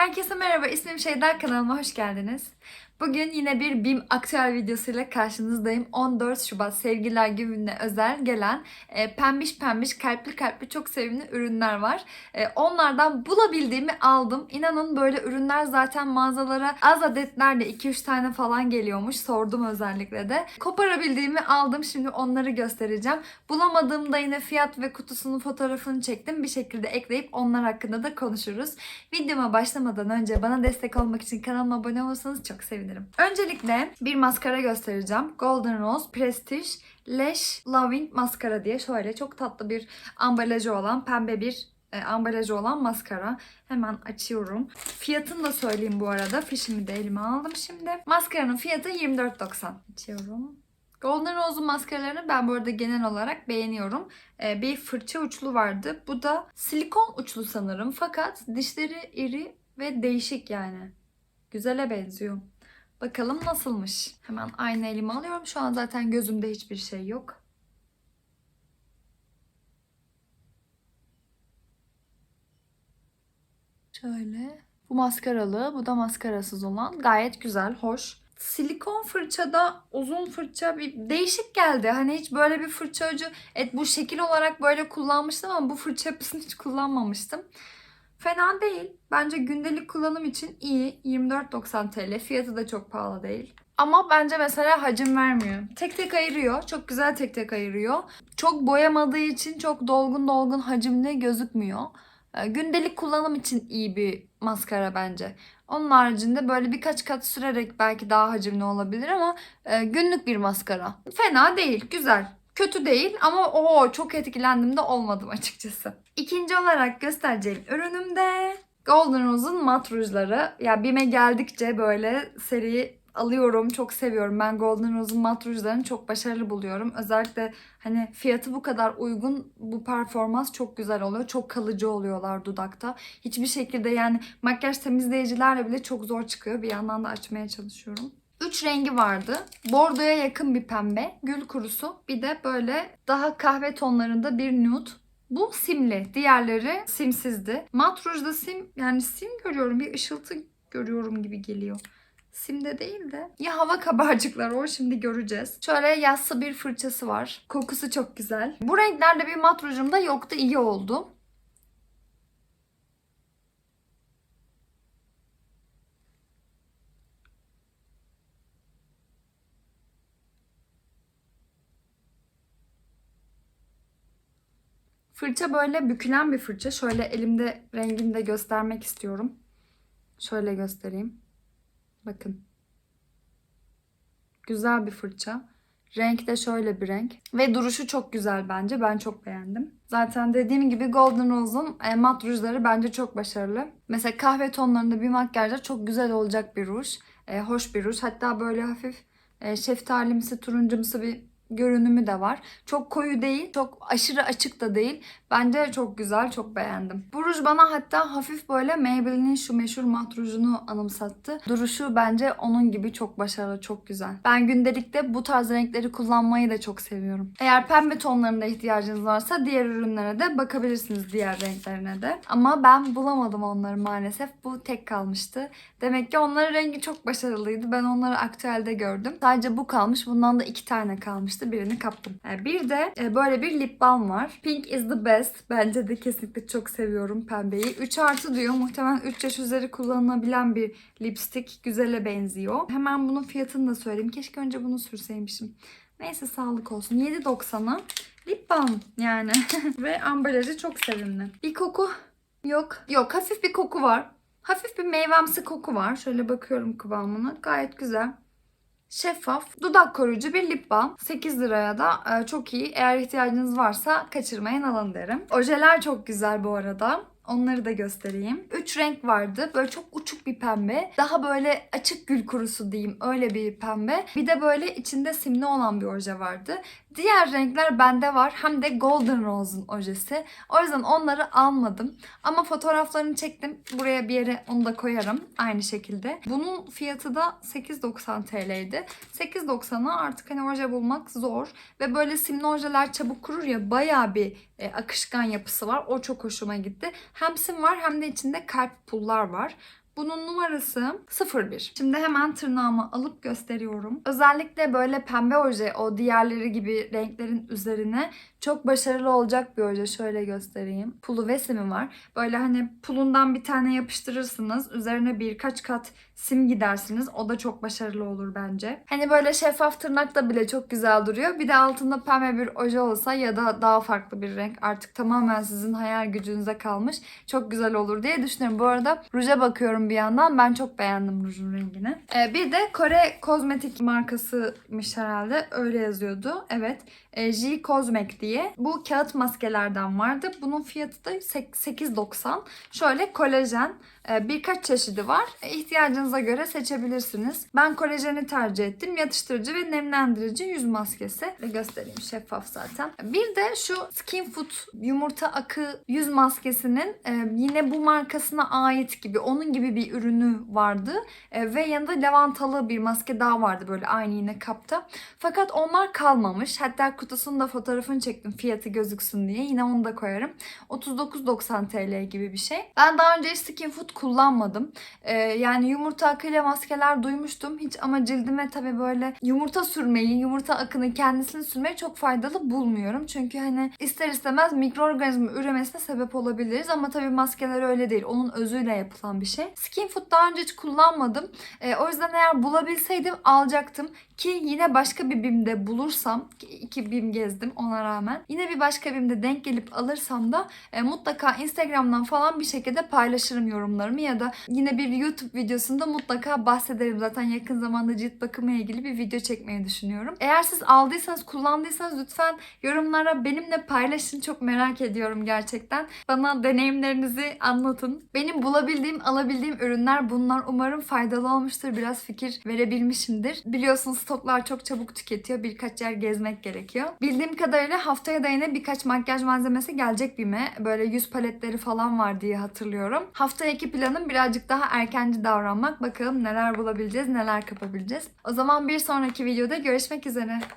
Herkese merhaba, ismim Şeyda kanalıma hoş geldiniz. Bugün yine bir BİM aktüel videosuyla karşınızdayım. 14 Şubat Sevgililer Günü'ne özel gelen e, pembiş pembiş kalpli kalpli çok sevimli ürünler var. E, onlardan bulabildiğimi aldım. İnanın böyle ürünler zaten mağazalara az adetlerle 2-3 tane falan geliyormuş. Sordum özellikle de. Koparabildiğimi aldım. Şimdi onları göstereceğim. Bulamadığımda yine fiyat ve kutusunun fotoğrafını çektim. Bir şekilde ekleyip onlar hakkında da konuşuruz. Videoma başlamadan önce bana destek olmak için kanalıma abone olursanız çok sevinirim. Öncelikle bir maskara göstereceğim. Golden Rose Prestige Lash Loving Maskara diye şöyle çok tatlı bir ambalajı olan pembe bir e, ambalajı olan maskara. Hemen açıyorum. Fiyatını da söyleyeyim bu arada. Fişimi de elime aldım şimdi. Maskaranın fiyatı 24.90. Açıyorum. Golden Rose'un maskaralarını ben bu arada genel olarak beğeniyorum. Ee, bir fırça uçlu vardı. Bu da silikon uçlu sanırım. Fakat dişleri iri ve değişik yani. Güzele benziyor. Bakalım nasılmış. Hemen aynı elime alıyorum. Şu an zaten gözümde hiçbir şey yok. Şöyle. Bu maskaralı, bu da maskarasız olan. Gayet güzel, hoş. Silikon fırçada uzun fırça bir değişik geldi. Hani hiç böyle bir fırça ucu evet bu şekil olarak böyle kullanmıştım ama bu fırça yapısını hiç kullanmamıştım. Fena değil. Bence gündelik kullanım için iyi. 24.90 TL. Fiyatı da çok pahalı değil. Ama bence mesela hacim vermiyor. Tek tek ayırıyor. Çok güzel tek tek ayırıyor. Çok boyamadığı için çok dolgun dolgun hacimli gözükmüyor. Ee, Gündelik kullanım için iyi bir maskara bence. Onun haricinde böyle birkaç kat sürerek belki daha hacimli olabilir ama e, günlük bir maskara. Fena değil, güzel. Kötü değil ama o çok etkilendim de olmadım açıkçası. İkinci olarak göstereceğim ürünüm de Golden Rose'un mat rujları. Ya BİM'e geldikçe böyle seri alıyorum. Çok seviyorum. Ben Golden Rose'un mat rujlarını çok başarılı buluyorum. Özellikle hani fiyatı bu kadar uygun bu performans çok güzel oluyor. Çok kalıcı oluyorlar dudakta. Hiçbir şekilde yani makyaj temizleyicilerle bile çok zor çıkıyor. Bir yandan da açmaya çalışıyorum. Üç rengi vardı. Bordoya yakın bir pembe, gül kurusu. Bir de böyle daha kahve tonlarında bir nude. Bu simli. Diğerleri simsizdi. Mat rujda sim yani sim görüyorum. Bir ışıltı görüyorum gibi geliyor. Simde değil de. Ya hava kabarcıkları o şimdi göreceğiz. Şöyle yassı bir fırçası var. Kokusu çok güzel. Bu renklerde bir mat rujum da yoktu. iyi oldu. Fırça böyle bükülen bir fırça. Şöyle elimde rengini de göstermek istiyorum. Şöyle göstereyim. Bakın. Güzel bir fırça. Renk de şöyle bir renk. Ve duruşu çok güzel bence. Ben çok beğendim. Zaten dediğim gibi Golden Rose'un e, mat rujları bence çok başarılı. Mesela kahve tonlarında bir makyajda çok güzel olacak bir ruj. E, hoş bir ruj. Hatta böyle hafif e, şeftalimsi, turuncumsu bir görünümü de var. Çok koyu değil, çok aşırı açık da değil. Bence çok güzel, çok beğendim. Bu ruj bana hatta hafif böyle Maybelline'in şu meşhur mat rujunu anımsattı. Duruşu bence onun gibi çok başarılı, çok güzel. Ben gündelikte bu tarz renkleri kullanmayı da çok seviyorum. Eğer pembe tonlarında ihtiyacınız varsa diğer ürünlere de bakabilirsiniz diğer renklerine de. Ama ben bulamadım onları maalesef. Bu tek kalmıştı. Demek ki onların rengi çok başarılıydı. Ben onları aktüelde gördüm. Sadece bu kalmış. Bundan da iki tane kalmıştı. Birini kaptım. E, Bir de e, böyle bir lip balm var. Pink is the best. Bence de kesinlikle çok seviyorum pembeyi. 3 artı diyor. Muhtemelen 3 yaş üzeri kullanılabilen bir lipstick. Güzele benziyor. Hemen bunun fiyatını da söyleyeyim. Keşke önce bunu sürseymişim. Neyse sağlık olsun. 7.90'a lip balm yani. Ve ambalajı çok sevimli. Bir koku yok. Yok hafif bir koku var. Hafif bir meyvemsi koku var. Şöyle bakıyorum kıvamına. Gayet güzel. Şeffaf, dudak koruyucu bir lip balm. 8 liraya da e, çok iyi. Eğer ihtiyacınız varsa kaçırmayın alın derim. Ojeler çok güzel bu arada. Onları da göstereyim. 3 renk vardı. Böyle çok uçuk bir pembe. Daha böyle açık gül kurusu diyeyim. Öyle bir pembe. Bir de böyle içinde simli olan bir oje vardı. Diğer renkler bende var. Hem de Golden Rose'un ojesi. O yüzden onları almadım. Ama fotoğraflarını çektim. Buraya bir yere onu da koyarım. Aynı şekilde. Bunun fiyatı da 8.90 TL'ydi. 8.90'a artık hani oje bulmak zor. Ve böyle simli ojeler çabuk kurur ya. Bayağı bir e, akışkan yapısı var. O çok hoşuma gitti. Hem sim var hem de içinde kalp pullar var. Bunun numarası 01. Şimdi hemen tırnağımı alıp gösteriyorum. Özellikle böyle pembe oje o diğerleri gibi renklerin üzerine çok başarılı olacak bir oje. Şöyle göstereyim. Pulu ve simi var. Böyle hani pulundan bir tane yapıştırırsınız. Üzerine birkaç kat sim gidersiniz. O da çok başarılı olur bence. Hani böyle şeffaf tırnakta bile çok güzel duruyor. Bir de altında pembe bir oje olsa ya da daha farklı bir renk. Artık tamamen sizin hayal gücünüze kalmış. Çok güzel olur diye düşünüyorum. Bu arada ruja bakıyorum bir yandan. Ben çok beğendim rujun rengini. Ee, bir de Kore kozmetik markasıymış herhalde. Öyle yazıyordu. Evet. E, J Cosmec diye. Bu kağıt maskelerden vardı. Bunun fiyatı da sek- 8.90. Şöyle kolajen e, birkaç çeşidi var. E, İhtiyacınıza göre seçebilirsiniz. Ben kolajeni tercih ettim. Yatıştırıcı ve nemlendirici yüz maskesi. Ve göstereyim şeffaf zaten. Bir de şu Skin Food yumurta akı yüz maskesinin e, yine bu markasına ait gibi onun gibi bir ürünü vardı. E, ve yanında lavantalı bir maske daha vardı böyle aynı yine kapta. Fakat onlar kalmamış. Hatta kutusunun da fotoğrafını çektim fiyatı gözüksün diye. Yine onu da koyarım. 39.90 TL gibi bir şey. Ben daha önce hiç Skin Food kullanmadım. Ee, yani yumurta akıyla maskeler duymuştum. Hiç ama cildime tabii böyle yumurta sürmeyi, yumurta akını kendisini sürmeyi çok faydalı bulmuyorum. Çünkü hani ister istemez mikroorganizma üremesine sebep olabiliriz. Ama tabii maskeler öyle değil. Onun özüyle yapılan bir şey. Skin Food daha önce hiç kullanmadım. Ee, o yüzden eğer bulabilseydim alacaktım. Ki yine başka bir BİM'de bulursam, ki BİM gezdim ona rağmen. Yine bir başka BİM'de denk gelip alırsam da e, mutlaka Instagram'dan falan bir şekilde paylaşırım yorumlarımı ya da yine bir YouTube videosunda mutlaka bahsederim. Zaten yakın zamanda cilt bakımı ilgili bir video çekmeyi düşünüyorum. Eğer siz aldıysanız, kullandıysanız lütfen yorumlara benimle paylaşın. Çok merak ediyorum gerçekten. Bana deneyimlerinizi anlatın. Benim bulabildiğim, alabildiğim ürünler bunlar. Umarım faydalı olmuştur. Biraz fikir verebilmişimdir. Biliyorsunuz stoklar çok çabuk tüketiyor. Birkaç yer gezmek gerekiyor. Bildiğim kadarıyla haftaya da yine birkaç makyaj malzemesi gelecek BİM'e. Böyle yüz paletleri falan var diye hatırlıyorum. Haftaki planım birazcık daha erkenci davranmak. Bakalım neler bulabileceğiz, neler kapabileceğiz. O zaman bir sonraki videoda görüşmek üzere.